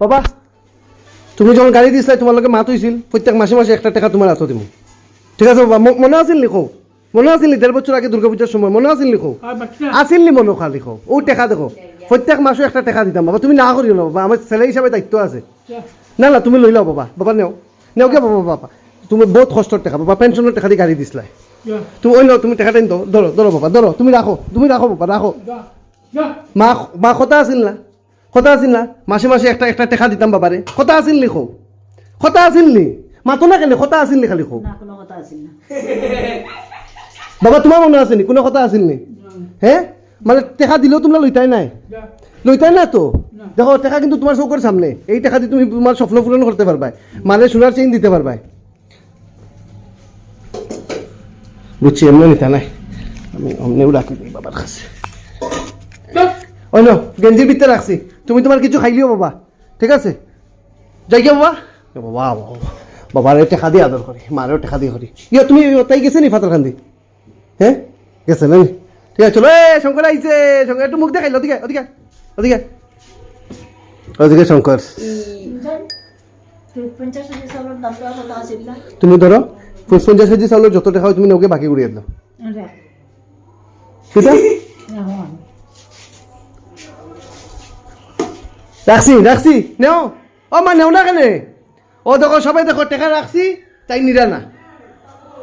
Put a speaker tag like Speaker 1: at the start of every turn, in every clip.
Speaker 1: বাবা তুমি যখন গাড়ি দিছিলে তোমার লগে মাত হয়েছিল প্রত্যেক মাসে মাসে একটা টাকা তোমার হাতত দিব ঠিক আছে বাবা মনে আছিল লিখো। মনে আছিল নি দেড় বছর আগে দুর্গা পূজার সময় মনে আছিল লিখো। আছিল নি মনে খা লিখো। ও টাকা দেখো। প্রত্যেক মাসে একটা টাকা দিতাম বাবা তুমি না করিও না বাবা আমার ছেলে হিসাবে দায়িত্ব আছে। না না তুমি লৈ লও বাবা। বাবা নেও। নেও কে বাবা বাবা? তুমি বহুত কষ্টর টাকা। বাবা পেনশনের টাকা দিয়ে গাড়ি দিছিলাই। তুমি ওই নাও তুমি টাকাটা নিতো ধরো ধরো বাবা ধরো তুমি রাখো তুমি রাখো বাবা রাখো মা মা কথা আছিল না? কথা আছিল না? মাসে মাসে একটা একটা টাকা দিতাম বাবারে। কথা আছিল লিখো কথা আছিল নি? মাতো না কেন? কথা আছিল নি খালি খো?
Speaker 2: না কোনো কথা আছিল না।
Speaker 1: বাবা তোমার মনে আছে নি? কোনো কথা আছিল নি? হ্যাঁ মানে টাকা দিলেও তোমরা লইতাই নাই? লইতাই না তো? দেখো টাকা কিন্তু তোমার চৌকর সামনে। এই টাকা দিয়ে তুমি তোমার স্বপ্ন পূরণ করতে পারবা মানে সোনার চেইন দিতে পারবা বুঝছি এমনি নিতা নাই। আমি অমনিও রাখি দিই বাবার কাছে। নো। গেঞ্জির ভিতরে রাখছি তুমি তোমার কিছু খাইলিও বাবা ঠিক আছে? যাই গিয়া বাবা। বাবা বাবা বাবার টাকা দিয়ে আদর করি মারেও টাকা দিয়ে করি। ইয়া তুমি তাই গেছে নি ফাতার খান্দি? হ্যাঁ গেছে না? ঠিক আছে চলো এ শঙ্কর আইছে শঙ্কর একটু মুখ দেখাইল ওদিকে ওদিকে ওদিকে। ওদিকে শঙ্কর। তুমি ধরো পঞ্চাশ কেজি চাউলের যত টাকা হয় তুমি নৌকে বাকি উড়িয়ে দিলো ঠিক আছে রাখছি রাখছি নেও। ও মা নেও না কেন? ও দেখো সবাই দেখো টেকা রাখছি তাই নিরা না।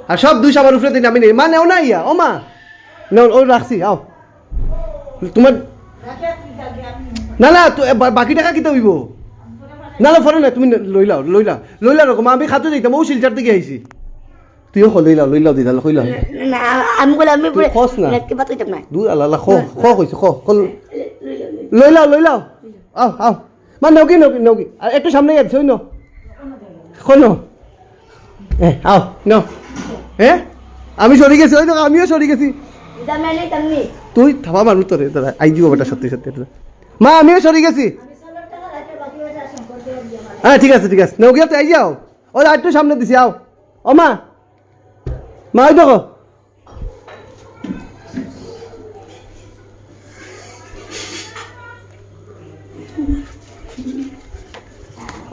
Speaker 1: আর সব দুই সাবার উপরে দিন আমি নেই। মা নেও না ইয়া। ও মা নেও ও রাখছি আও। তোমার না না বাকি টাকা কিতে হইব? না না ফরে না তুমি নে- লই লাও লই লাও। লই লাও রকম আমি খাতে যাইতাম ও শিলচার থেকে আইছি তুইও খ লই লাও লই লাও দিদা কই লাও।
Speaker 2: না আমি বলে আমি
Speaker 1: তুই খস না।
Speaker 2: কিবা তো নাই
Speaker 1: দূর আল্লাহ খ খ কইছে খ খ লই লাও লই লাও। আও আও মা নৌকি নৌকি নৌকি আর একটু সামনে গেছে ওই শোনো। এ আও ন। হ্যাঁ আমি সরে গেছি, ওই আমিও সরে গেছি। তুই থাবা মানুষ তোরে দাদা আই দিব বেটা, সত্যি সত্যি মা, আমিও সরে গেছি। হ্যাঁ ঠিক আছে ঠিক আছে। নৌকি তো আই যাও। ও আর একটু সামনে দিছি, আও। ও, মা। মা, ওই দেখো।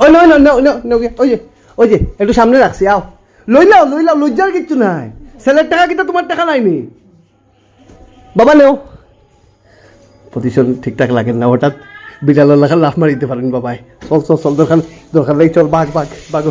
Speaker 1: ওই নয় না ওই ওই যে, একটু সামনে রাখছি, আও। লই, লাও লই, লাও, লজ্জার কিচ্ছু নাই। ছেলের টাকা কিন্তু তোমার টাকা বাবা, নেও। প্রতিশোধ ঠিকঠাক লাগে না, হঠাৎ বিড়ালের লেখা লাফ মারিতে পারেন, বাবাই। চল চল চল দরকার দরকার নেই চল, বাঘ বাঘ বাঘ।